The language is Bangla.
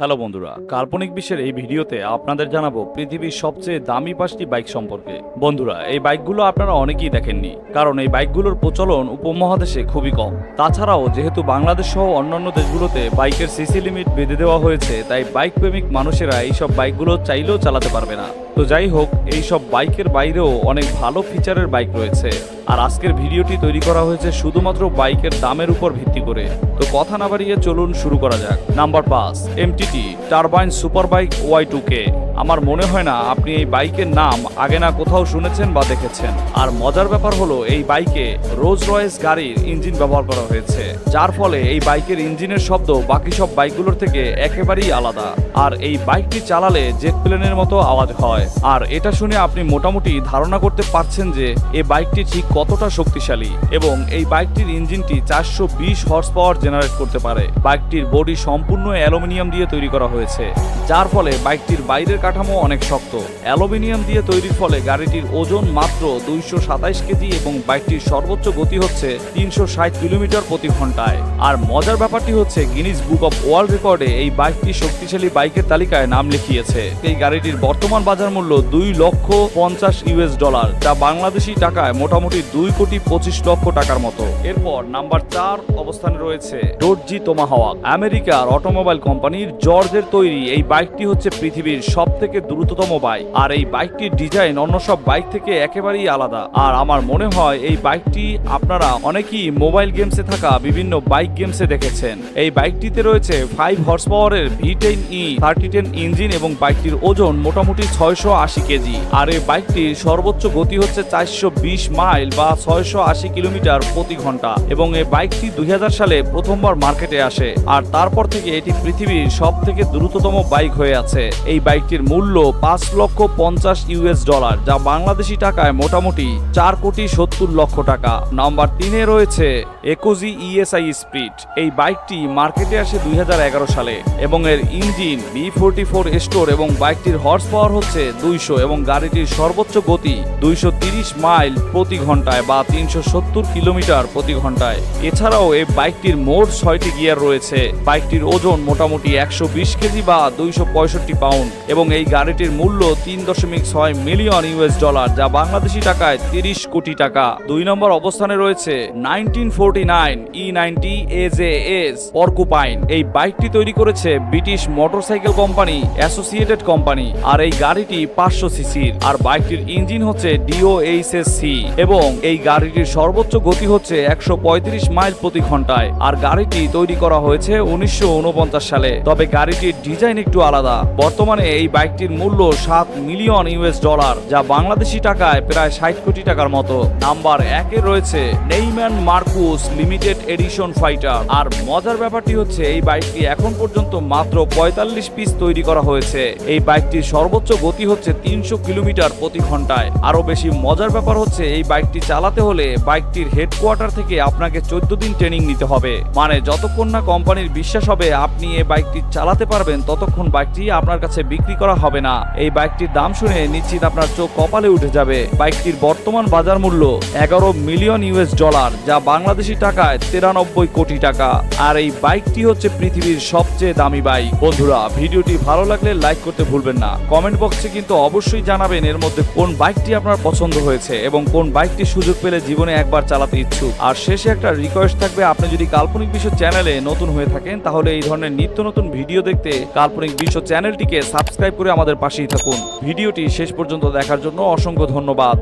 হ্যালো বন্ধুরা, কাল্পনিক বিশ্বের এই ভিডিওতে আপনাদের জানাব পৃথিবীর সবচেয়ে দামি পাঁচটি বাইক সম্পর্কে। বন্ধুরা, এই বাইকগুলো আপনারা অনেকেই দেখেননি, কারণ এই বাইকগুলোর প্রচলন উপমহাদেশে খুবই কম। তাছাড়াও যেহেতু বাংলাদেশ সহ অন্যান্য দেশগুলোতে বাইকের সিসি লিমিট বেঁধে দেওয়া হয়েছে, তাই বাইক প্রেমিক মানুষেরা এইসব বাইকগুলো চাইলেও চালাতে পারবে না। তো যাই হোক, এই সব বাইকের বাইরেও অনেক ভালো ফিচারের বাইক রয়েছে। আর আজকের ভিডিওটি তৈরি করা হয়েছে শুধুমাত্র বাইকের দামের উপর ভিত্তি করে। তো কথা না বাড়িয়ে চলুন শুরু করা যাক। নাম্বার পাঁচ MTT turbine super bike Y two K আমার মনে হয় না আপনি এই বাইকের নাম আগে না কোথাও শুনেছেন বা দেখেছেন। আর মজার ব্যাপার হলো, এই বাইকে রোজ রয়েস গাড়ির ইঞ্জিন ব্যবহার করা হয়েছে। যার ফলে এই বাইকের ইঞ্জিনের শব্দ বাকি সব বাইকগুলোর থেকে একেবারেই আলাদা। আর এই বাইকটি চালালে জেট প্লেনের মতো আওয়াজ হয়। আর এটা শুনে আপনি মোটামুটি ধারণা করতে পারছেন যে এই বাইকটি ঠিক কতটা শক্তিশালী এবং এই বাইকটির ইঞ্জিনটি চারশো বিশ হর্স পাওয়ার জেনারেট করতে পারে। বাইকটির বডি সম্পূর্ণ অ্যালুমিনিয়াম দিয়ে তৈরি করা হয়েছে, যার ফলে বাইকটির বাইরের কাঠামো অনেক শক্ত। অ্যালুমিনিয়াম দিয়ে তৈরির ফলে গাড়িটির ওজন মাত্র দুইশো সাতাইশ কেজি এবং বাইকটির সর্বোচ্চ গতি হচ্ছে তিনশো ষাট কিলোমিটার প্রতি ঘন্টায়। আর মজার ব্যাপারটি হচ্ছে গিনিস বুক অফ ওয়ার্ল্ড রেকর্ডে এই বাইকটি শক্তিশালী বাইকের তালিকায় নাম লিখিয়েছে। এই গাড়িটির বর্তমান বাজার মূল্য দুই লক্ষ পঞ্চাশ ইউএস ডলার, যা বাংলাদেশি টাকায় মোটামুটি দুই কোটি পঁচিশ লক্ষ টাকার মতো। এরপর নাম্বার চার অবস্থানে রয়েছে ডোরজি তোমাহাওয়াক আমেরিকার অটোমোবাইল কোম্পানির জর্জের তৈরি এই বাইকটি হচ্ছে পৃথিবীর সব থেকে দ্রুততম বাইক। আর এই বাইকটির ডিজাইন অন্য সব বাইক থেকে একেবারেই আলাদা। আর আমার মনে হয় এই বাইকটি আপনারা অনেকেই মোবাইল গেমসে থাকা বিভিন্ন বাইক গেমসে দেখেছেন। এই বাইকটিতে রয়েছে ফাইভ হর্স পাওয়ারের V ten E thirty ten engine এবং বাইকটির ওজন মোটামুটি ছয়শো আশি কেজি। আর এই বাইকটির সর্বোচ্চ গতি হচ্ছে চারশো বিশ মাইল বা ছয়শো আশি কিলোমিটার প্রতি ঘণ্টা। এবং এই বাইকটি দুই হাজার সালে প্রথমবার মার্কেটে আসে। আর তারপর থেকে এটি পৃথিবীর সব থেকে দ্রুততম বাইক হয়ে আছে। এই বাইকটির মূল্য পাঁচ লক্ষ পঞ্চাশ ইউএস ডলার, যা বাংলাদেশি টাকায় মোটামুটি চার কোটি সত্তর লক্ষ টাকা। নাম্বার তিনে রয়েছে একুজি ইএসআই স্পিড। এই বাইকটি মার্কেটে আসে দুই হাজার এগারো সালে। এবং এর engine B forty four store এবং বাইকটির হর্স পাওয়ার হচ্ছে দুইশো এবং গাড়িটির সর্বোচ্চ গতি দুইশো মাইল প্রতি ঘন্টায় বা তিনশো সত্তর কিলোমিটার প্রতি ঘন্টায়। এছাড়াও এই বাইকটির মোট ছয়টি গিয়ার রয়েছে। বাইকটির ওজন মোটামুটি একশো বিশ কেজি বা দুইশো পঁয়ষট্টি পাউন্ড এবং এই গাড়িটির মূল্য তিন দশমিক ছয় মিলিয়ন ইউএস ডলার, যা বাংলাদেশি টাকায় তিরিশ কোটি টাকা। দুই নম্বর অবস্থানে রয়েছে nineteen forty nine E ninety A J S Porcupine এই বাইকটি তৈরি করেছে British motorcycle company, associated company. আর এই গাড়িটি পাঁচশো সিসির, আর বাইকটির ইঞ্জিন হচ্ছে ডিও এইচ এস সি এবং এই গাড়িটির সর্বোচ্চ গতি হচ্ছে একশো পঁয়ত্রিশ মাইল প্রতি ঘন্টায়, আর গাড়িটি তৈরি করা হয়েছে উনিশশো সালে। তবে গাড়িটির ডিজাইন একটু আলাদা। বর্তমানে এই বাইকটির মূল্য সাত মিলিয়ন ইউএস ডলার, যা বাংলাদেশি টাকায় প্রায় ষাট কোটি টাকার মতো। নাম্বার একে রয়েছে Neiman Marcus limited edition fighter. আর মজার ব্যাপারটি হচ্ছে, এই বাইকটি এখন পর্যন্ত মাত্র পঁয়তাল্লিশ পিস তৈরি করা হয়েছে। এই বাইকটির সর্বোচ্চ গতি হচ্ছে তিনশো কিলোমিটার প্রতি ঘন্টায়। আরও বেশি মজার ব্যাপার হচ্ছে, এই বাইকটি চালাতে হলে বাইকটির হেডকোয়ার্টার থেকে আপনাকে চোদ্দ দিন ট্রেনিং নিতে হবে। মানে যতক্ষণ না কোম্পানির বিশ্বাস হবে আপনি এই বাইকটি চালাতে পারবেন, ততক্ষণ বাইকটি আপনার কাছে বিক্রি করা হবে না। এই বাইকটির দাম শুনে নিশ্চিত আপনার চোখ কপালে উঠে যাবে। বাইকটির বর্তমান বাজার মূল্য এগারো মিলিয়ন ইউএস ডলার, যা বাংলাদেশি টাকায় তিরানব্বই কোটি টাকা। আর এই বাইকটি হচ্ছে পৃথিবীর সবচেয়ে দামি বাইক। বন্ধুরা, ভিডিওটি ভালো লাগলে লাইক করতে ভুলবেন না। কমেন্ট বক্সে কিন্তু অবশ্যই জানাবেন এর মধ্যে কোন বাইকটি আপনার পছন্দ হয়েছে এবং কোন বাইকটি সুযোগ পেলে জীবনে একবার চালাতে ইচ্ছুক। আর শেষে একটা রিকোয়েস্ট থাকবে, আপনি যদি কাল্পনিক বিশ্ব চ্যানেলে নতুন হয়ে থাকেন, তাহলে এই ধরনের নিত্য নতুন ভিডিও দেখতে কাল্পনিক বিশ্ব চ্যানেলটিকে সাবস্ক্রাইব করে আমাদের পাশেই থাকুন। ভিডিওটি শেষ পর্যন্ত দেখার জন্য অসংখ্য ধন্যবাদ।